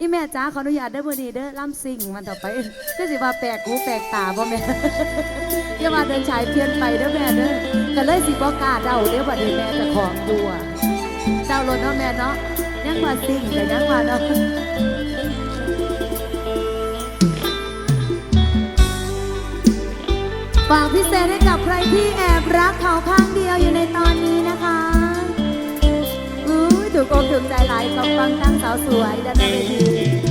อีแม่จ้าขออนุญาตเด้อโมนีเด้อล่ำซิ่งมันต่อไปก็สิว่าแปลกหูแปลกตาบ่แม่อย่าว่าเดินฉายเพี้ยนไปเด้อแม่เด้อก็เลยสิบ่กล้าเดาเด้อบัดนี้แม่จะของอยู่อะเดารถเนาะแม่เนาะยังว่าซิ่งแต่ยังว่าเนาะฝากพิเศษให้กับใครที่แอบรักเขาข้างเดียวอยู่ในตอนนี้นะคะ ถูกอกถูกใจหลายขอบฟังทั้งสาวสวยด้านหน้าเวที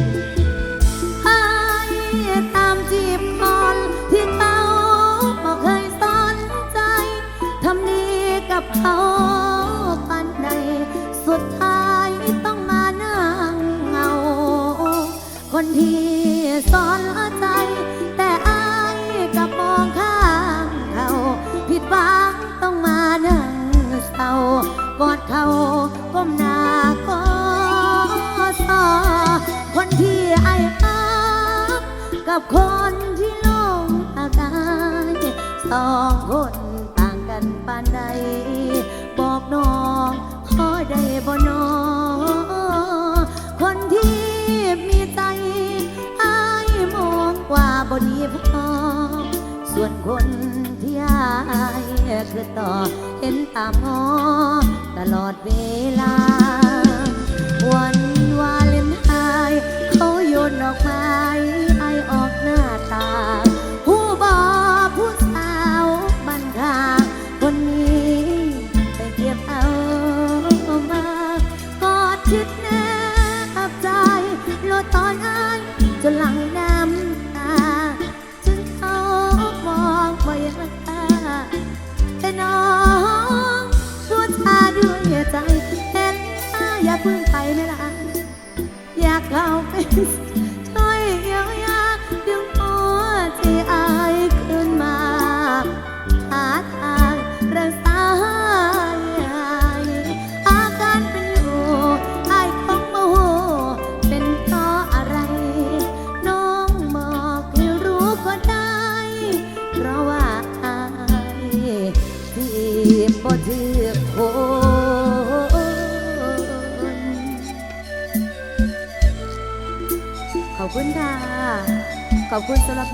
ที่ลงอากายสองคนต่างกันปานใด บอกน้องพอได้บ่นอคนที่มีใจอายมองกว่าบดีพอส่วนคนที่อายคือต่อเห็นตามหอตลอดเวลา วันวาเลนไทน์เขาโยนดอกไม้ หน้าตา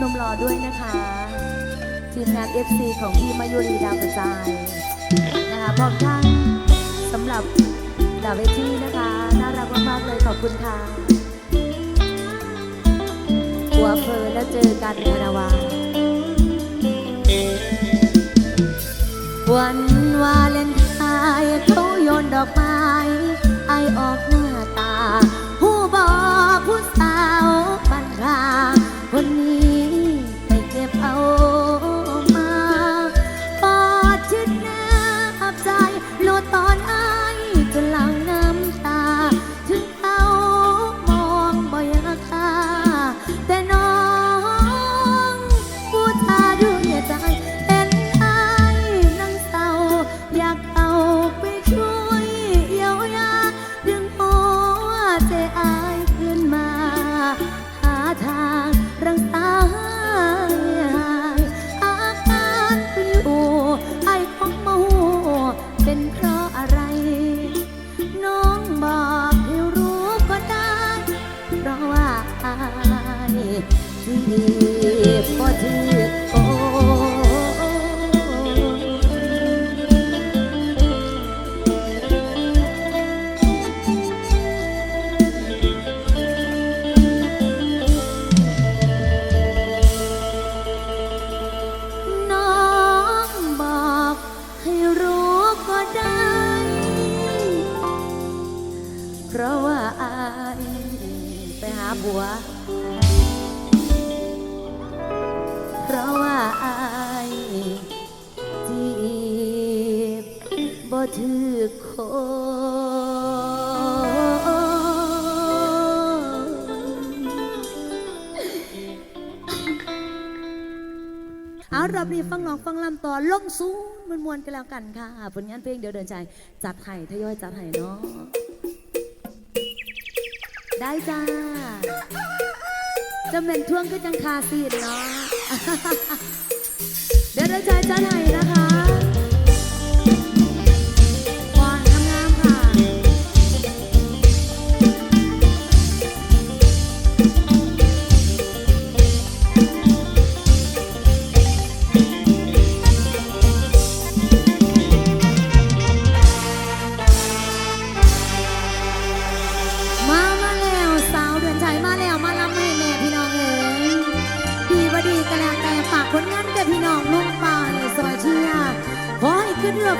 นมรอด้วยนะคะทีมงาน FC ของพี่มายุรีดาวกระจายนะคะพร้อมทั้งสำหรับดาวเวทีนะคะ น่ารักมากๆเลยขอบคุณค่ะหัวเพลินแล้วเจอกันคาราวาวันวาเลนไทน์เขาโยนดอกไม้ไอออกหน้าตา ผู้บอผู้สาวบันทาง คนนี้ เพราะว่าอายไปหาบัว ราะว่าอายจีบบ่ถือคนเอารับรีฟังน้องฟังลำต่อลงสูงมันมวนกันแล้วกันค่ะ ผลงานเพลงเดี๋ยวเดินใจ จัดไห้ทยอยจัดไห้เนาะได้จ้าจะเป็นท่วงก็จังคาซีดเนาะ เดี๋ยวเราใจจ้าไหนนะคะ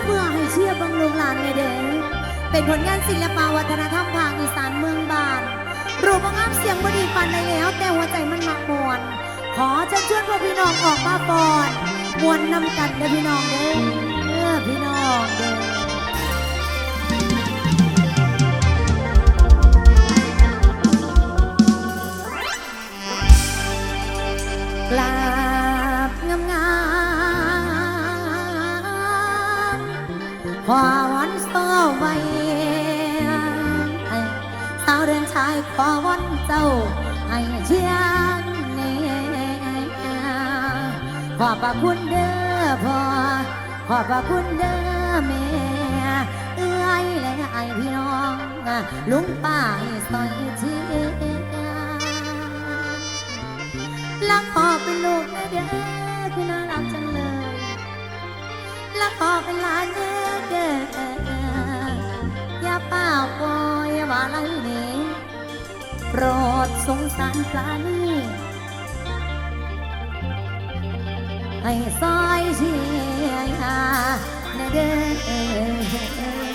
เฟื่อให้เชื่อบังลุกหลานเลเด็กเป็นผลงานศิลปวัฒนธรรมภาคอีสานเมืองบานรูปงามเสียงบดีฟันในแล้ว แต่หัวใจมันหมักมวนขอจะชวนพวกพี่น้องออกมาปอนมวนนำกันเด้อพี่น้องเด้อพี่น้องเด้อ อวอนโซไว้สาวเดินชายขอวอนเจ้าให้เชียนเนี่ยขอบพระคุณเด้อพ่อขอบพระคุณเด้อแม่เอ้ยและไอพี่น้องลุงป้าไอ้สอยเชียรักขอเป็นลูกเด้อคือน่ารักจังเลยรักขอเป็น ไลเลโปรดสงสารปลานี่ให้ซอยเชียร์ในเด้อ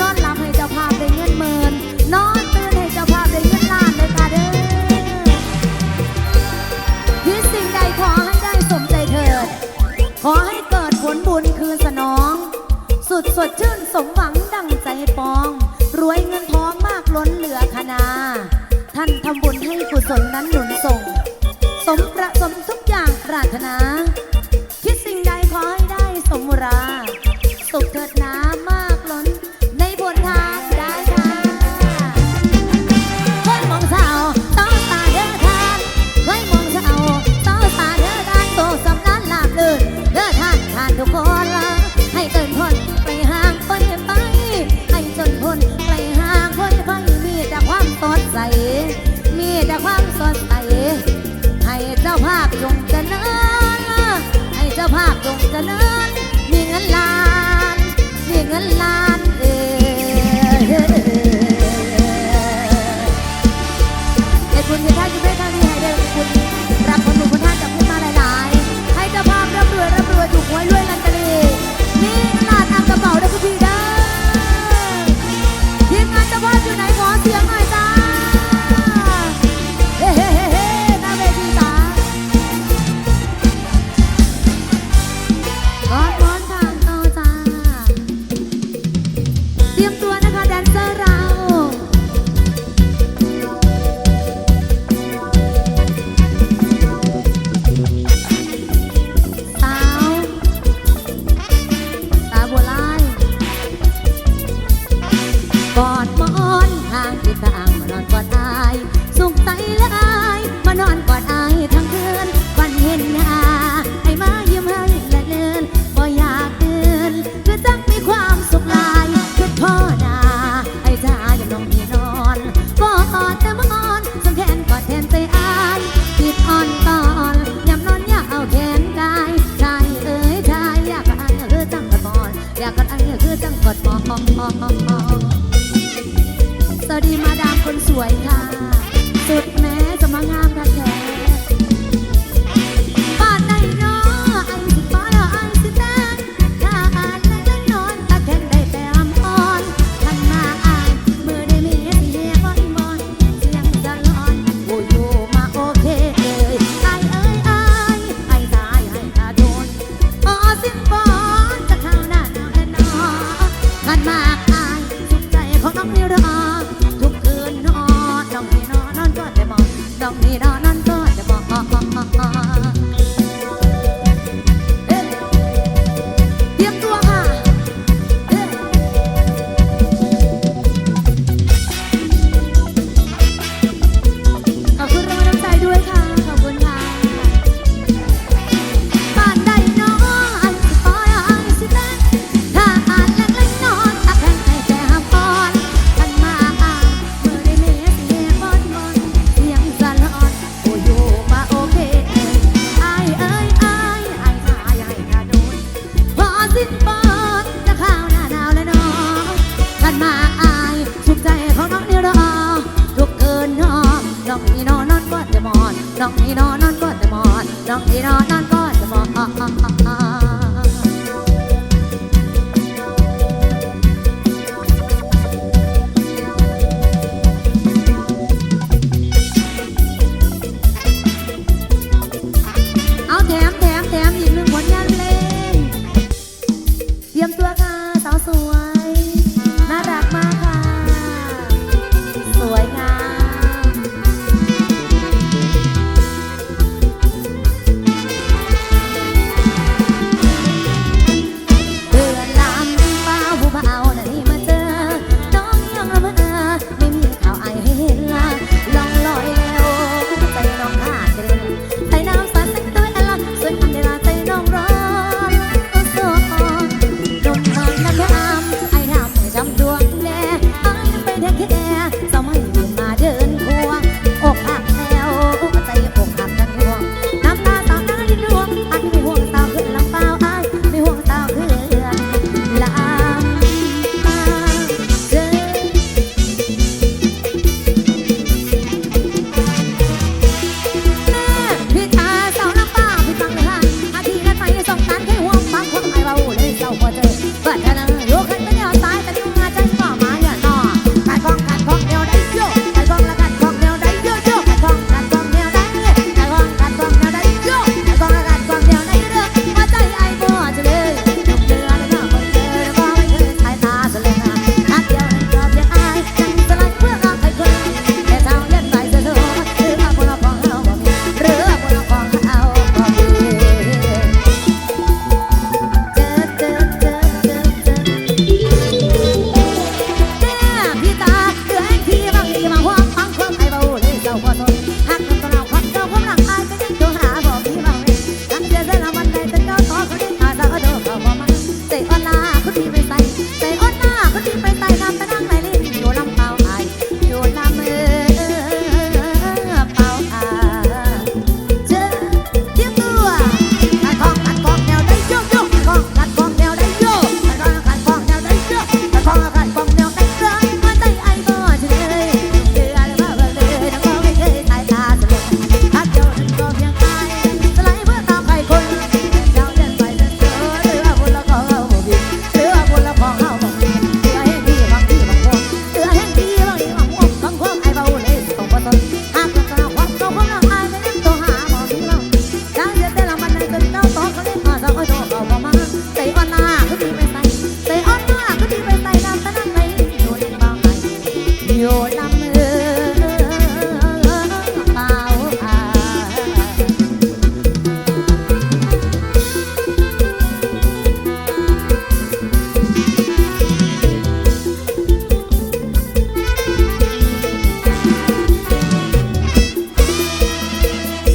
นอนหลับให้จ้าาได้เงินหมื่นนอนตื่นให้จ้าาได้เงินล้านเลยค่เด้อคิดสิ่งใดขอให้ได้สมใจเถิด ขอให้เกิดผลบุญคือสนอง สุดสดชื่นสมหวังดังใจปอง รวยเงินทองมากล้นเหลือคณาท่านทำบุญให้กุศลนั้นหนุนส่ง สมประสมทุกอย่างปรารถนา สวัสดีมาดามคนสวยค่ะ